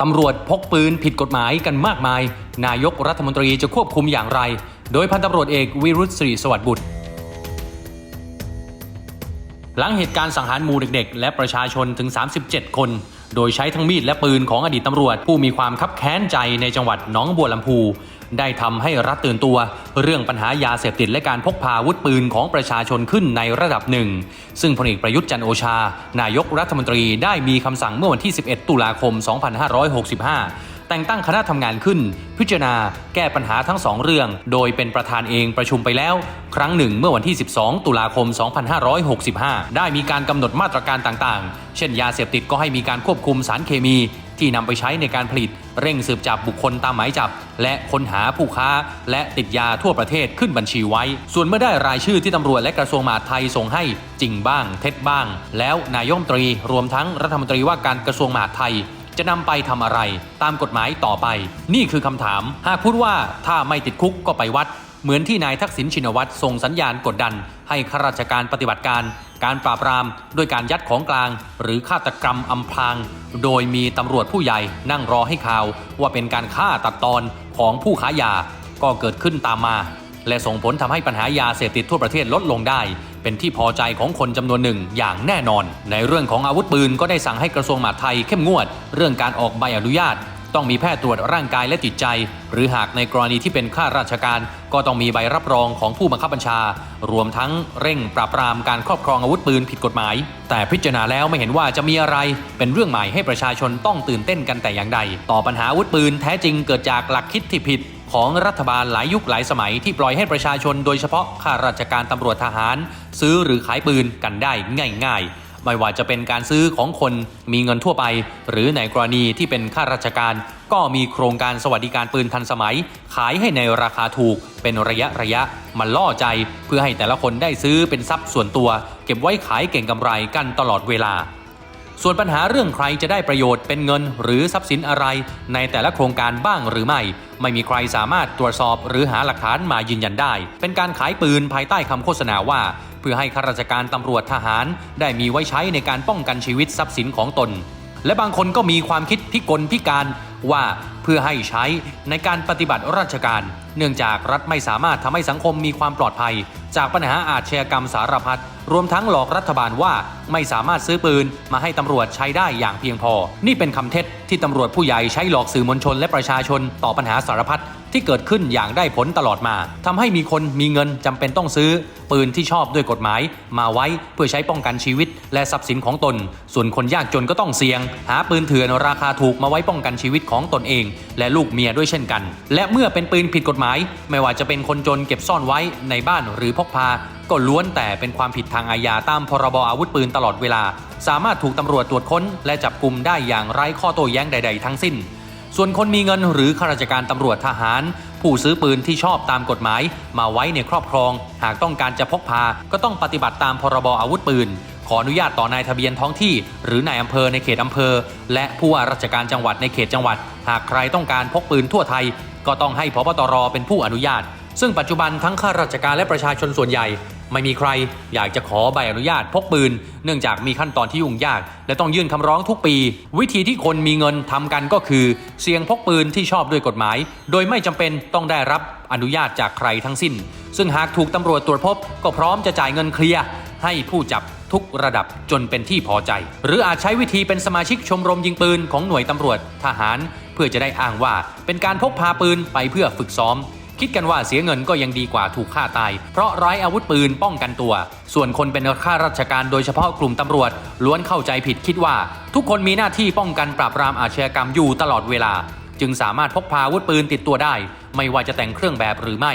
ตำรวจพกปืนผิดกฎหมายกันมากมาย นายกรัฐมนตรีจะควบคุมอย่างไร โดยพันตำรวจเอกวิรุษศรีสวัสดิ์บุตร หลังเหตุการณ์สังหารหมู่เด็กๆ และประชาชนถึง 37 คน โดยใช้ทั้งมีดและปืนของอดีตตำรวจ ผู้มีความคับแค้นใจในจังหวัดหนองบัวลำพู ได้ทำให้รัฐตื่นตัว เรื่องปัญหายาเสพติดและการพกพาอาวุธปืนของประชาชนขึ้นในระดับหนึ่ง ซึ่งพลเอกประยุทธ์จันโอชา นายกรัฐมนตรีได้มีคำสั่งเมื่อวันที่ 11 ตุลาคม 2565 แต่งตั้งคณะทำงานขึ้น พิจารณาแก้ปัญหาทั้งสองเรื่อง โดยเป็นประธานเองประชุมไปแล้ว ครั้งหนึ่งเมื่อวันที่ 12 ตุลาคม 2565 ได้มีการกำหนดมาตรการต่างๆ เช่นยาเสพติดก็ให้มีการควบคุมสารเคมีที่นำไปใช้ในการผลิต เร่งสืบจับบุคคลตามหมายจับ และค้นหาผู้ค้า และติดยาทั่วประเทศขึ้นบัญชีไว้ ส่วนเมื่อได้รายชื่อที่ตำรวจและกระทรวงมหาดไทยส่งให้จริงบ้าง เท็จบ้าง แล้วนายกรัฐมตรีรวมทั้งรัฐมนตรีว่าการกระทรวงมหาดไทย จะนำไปทำอะไร ตามกฎหมายต่อไป นี่คือคำถาม หากพูดว่าถ้าไม่ติดคุกก็ไปวัด เหมือนที่นายทักษิณชินวัตรส่งสัญญาณกดดัน ให้ข้าราชการปฏิบัติการ การปราบปรามด้วยการยัดของกลาง หรือฆาตกรรมอำพราง โดยมีตำรวจผู้ใหญ่นั่งรอให้ข่าว ว่าเป็นการฆ่าตัดตอนของผู้ค้ายาก็เกิดขึ้นตามมา และส่งผลทำให้ปัญหายาเสพติดทั่วประเทศลดลงได้ เป็นที่พอใจของคนจำนวนหนึ่งอย่างแน่นอน ในเรื่องของอาวุธปืนก็ได้สั่งให้กระทรวงมหาดไทยเข้มงวด เรื่องการออกใบอนุญาต ต้องมีแพทย์ตรวจร่างกายและจิตใจ หรือหากในกรณีที่เป็นข้าราชการ ก็ต้องมีใบรับรองของผู้บังคับบัญชา รวมทั้งเร่งปราบปรามการครอบครองอาวุธปืนผิดกฎหมาย แต่พิจารณาแล้วไม่เห็นว่าจะมีอะไร เป็นเรื่องใหม่ให้ประชาชนต้องตื่นเต้นกันแต่อย่างใด ต่อปัญหาอาวุธปืนแท้จริงเกิดจากหลักคิดที่ผิด ของรัฐบาลหลายยุคหลายสมัยที่ปล่อยให้ประชาชนโดยเฉพาะข้าราชการตำรวจทหาร ซื้อหรือขายปืนกันได้ง่าย ๆ ไม่ว่าจะเป็นการซื้อของคนมีเงินทั่วไป หรือในกรณีที่เป็นข้าราชการ ก็มีโครงการสวัสดิการปืนทันสมัย ขายให้ในราคาถูกเป็นระยะระยะมันล่อใจ เพื่อให้แต่ละคนได้ซื้อเป็นทรัพย์ส่วนตัว เก็บไว้ขายเก่งกำไรกันตลอดเวลา ส่วนปัญหาเรื่องใครจะได้ประโยชน์เป็นเงินหรือทรัพย์สินอะไร ในแต่ละโครงการบ้างหรือไม่ ไม่มีใครสามารถตรวจสอบหรือหาหลักฐานมายืนยันได้ เป็นการขายปืนภายใต้คำโฆษณาว่าเพื่อให้ข้าราชการตำรวจทหาร ได้มีไว้ใช้ในการป้องกันชีวิตทรัพย์สินของตน และบางคนก็มีความคิดพิกลพิการว่าเพื่อให้ใช้ในการปฏิบัติราชการ เนื่องจากรัฐไม่สามารถทำให้สังคมมีความปลอดภัย จากปัญหาอาชญากรรมสารพัดรวมทั้งหลอกรัฐบาลว่าไม่สามารถซื้อปืนมาให้ตำรวจใช้ได้อย่างเพียงพอ นี่เป็นคำเท็จที่ตำรวจผู้ใหญ่ใช้หลอกสื่อมวลชนและประชาชนต่อปัญหาสารพัด ที่เกิดขึ้นอย่างได้ผลตลอดมาทำให้มีคนมีเงินจำเป็นต้องซื้อ ปืนที่ชอบด้วยกฎหมาย มาไว้เพื่อใช้ป้องกันชีวิต และทรัพย์สินของตน ส่วนคนยากจนก็ต้องเสี่ยง หาปืนเถื่อนราคาถูกมาไว้ป้องกันชีวิตของตนเอง และลูกเมียด้วยเช่นกัน และเมื่อเป็นปืนผิดกฎหมาย ไม่ว่าจะเป็นคนจนเก็บซ่อนไว้ในบ้านหรือพกพาก็ล้วนแต่เป็นความผิดทางอาญาตามพรบอาวุธปืนตลอดเวลา สามารถถูกตำรวจตรวจค้น และจับกลุ่มได้อย่างไร้ข้อโต้แย้งใด ๆ ทั้งสิ้น ส่วนคนมีเงินหรือข้าราชการตำรวจทหาร ผู้ซื้อปืนที่ชอบตามกฎหมาย มาไว้ในครอบครอง หากต้องการจะพกพา ก็ต้องปฏิบัติตามพรบอาวุธปืน ขออนุญาตต่อนายทะเบียนท้องที่ หรือนายอำเภอในเขตอำเภอ และผู้ว่าราชการจังหวัดในเขตจังหวัด หากใครต้องการพกปืนทั่วไทย ก็ต้องให้พบตรเป็นผู้อนุญาต ซึ่งปัจจุบันทั้งข้าราชการและประชาชนส่วนใหญ่ ไม่มีใครอยากจะขอใบอนุญาตพกปืน เนื่องจากมีขั้นตอนที่ยุ่งยาก และต้องยื่นคำร้องทุกปี วิธีที่คนมีเงินทำกันก็คือ เสี่ยงพกปืนที่ชอบด้วยกฎหมาย โดยไม่จำเป็นต้องได้รับอนุญาตจากใครทั้งสิ้น ซึ่งหากถูกตำรวจตรวจพบ ก็พร้อมจะจ่ายเงินเคลียร์ให้ผู้จับทุกระดับจนเป็นที่พอใจ หรืออาจใช้วิธีเป็นสมาชิกชมรมยิงปืนของหน่วยตำรวจทหาร เพื่อจะได้อ้างว่าเป็นการพกพาปืนไปเพื่อฝึกซ้อม คิดกันว่าเสียเงินก็ยังดีกว่าถูกฆ่าตาย เพราะร้ายอาวุธปืนป้องกันตัว ส่วนคนเป็นข้าราชการโดยเฉพาะกลุ่มตำรวจ ล้วนเข้าใจผิดคิดว่า ทุกคนมีหน้าที่ป้องกันปราบปรามอาชญากรรมอยู่ตลอดเวลา จึงสามารถพกพาอาวุธปืนติดตัวได้ ไม่ว่าจะแต่งเครื่องแบบหรือไม่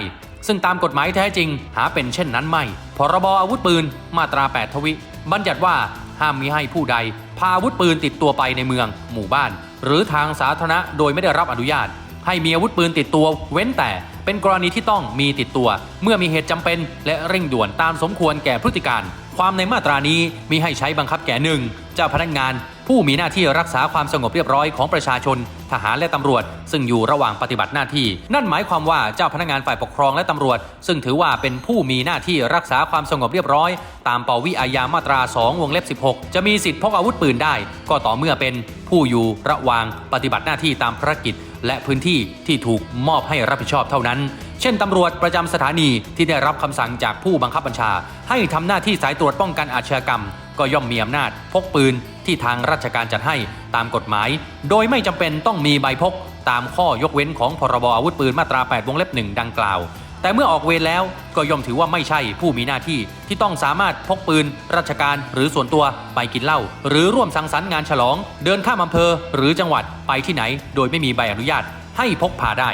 ซึ่งตามกฎหมายแท้จริง หาเป็นเช่นนั้นไม่ พรบอาวุธปืนมาตรา 8 ทวิ บัญญัติว่าห้ามมิให้ผู้ใด พาอาวุธปืนติดตัวไปในเมือง หมู่บ้าน หรือทางสาธารณะโดยไม่ได้รับอนุญาต ให้มีอาวุธปืนติดตัว เว้นแต่เป็นกรณีที่ต้องมีติดตัว เมื่อมีเหตุจำเป็นและเร่งด่วนตามสมควรแก่พฤติการ ความในมาตรานี้มีให้ใช้บังคับแก่หนึ่งเจ้าพนักงาน ผู้มีหน้าที่รักษาความสงบเรียบร้อยของประชาชน ทหารและตำรวจ ซึ่งอยู่ระหว่างปฏิบัติหน้าที่ นั่นหมายความว่าเจ้าพนักงานฝ่ายปกครองและตำรวจ ซึ่งถือว่าเป็นผู้มีหน้าที่รักษาความสงบเรียบร้อย ตามปวิอาญามาตรา 2 วงเล็บ 16 จะมีสิทธิ์พกอาวุธปืนได้ ก็ต่อเมื่อเป็นผู้อยู่ระหว่างปฏิบัติหน้าที่ตามภารกิจ และพื้นที่ที่ถูกมอบให้รับผิดชอบเท่านั้น เช่นตำรวจประจำสถานีที่ได้รับคำสั่งจากผู้บังคับบัญชา ให้ทำหน้าที่สายตรวจป้องกันอาชญากรรม ก็ย่อมมีอำนาจ พกปืนที่ทางราชการจัดให้ตามกฎหมาย โดยไม่จำเป็นต้องมีใบพก ตามข้อยกเว้นของพรบอาวุธปืนมาตรา 8 วงเล็บหนึ่งดังกล่าว แต่เมื่อออกเวรแล้วก็ย่อมถือว่าไม่ใช่ผู้มีหน้าที่ที่ต้องสามารถพกปืน ราชการหรือส่วนตัวไปกินเหล้าหรือร่วมสังสรรค์งานฉลอง เดินข้ามอำเภอหรือจังหวัดไปที่ไหน โดยไม่มีใบอนุญาตให้พกพาได้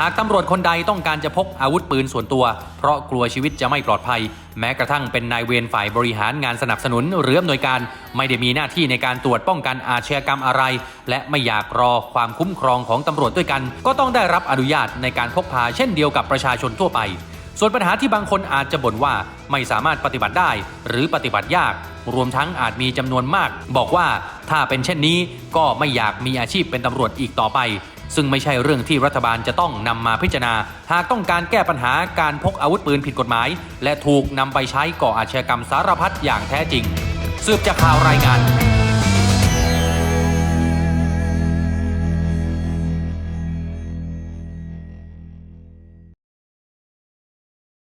หากตำรวจคนใดต้องการจะพกอาวุธปืนส่วนตัว เพราะกลัวชีวิตจะไม่ปลอดภัย แม้กระทั่งเป็นนายเวรฝ่ายบริหารงานสนับสนุนหรืออำนวยการไม่ได้มีหน้าที่ในการตรวจป้องกันอาชญากรรมอะไร และไม่อยากรอความคุ้มครองของตำรวจด้วยกัน ก็ต้องได้รับอนุญาตในการพกพาเช่นเดียวกับประชาชนทั่วไป ส่วนปัญหาที่บางคนอาจจะบ่นว่าไม่สามารถปฏิบัติได้ หรือปฏิบัติยาก รวมทั้งอาจมีจำนวนมาก บอกว่าถ้าเป็นเช่นนี้ก็ไม่อยากมีอาชีพเป็นตำรวจอีกต่อไป ซึ่งไม่ใช่เรื่องที่รัฐบาลจะต้องนำมาพิจารณา หากต้องการแก้ปัญหาการพกอาวุธปืนผิดกฎหมาย และถูกนำไปใช้ก่ออาชญากรรมสารพัดอย่างแท้จริง สืบจากข่าวรายงาน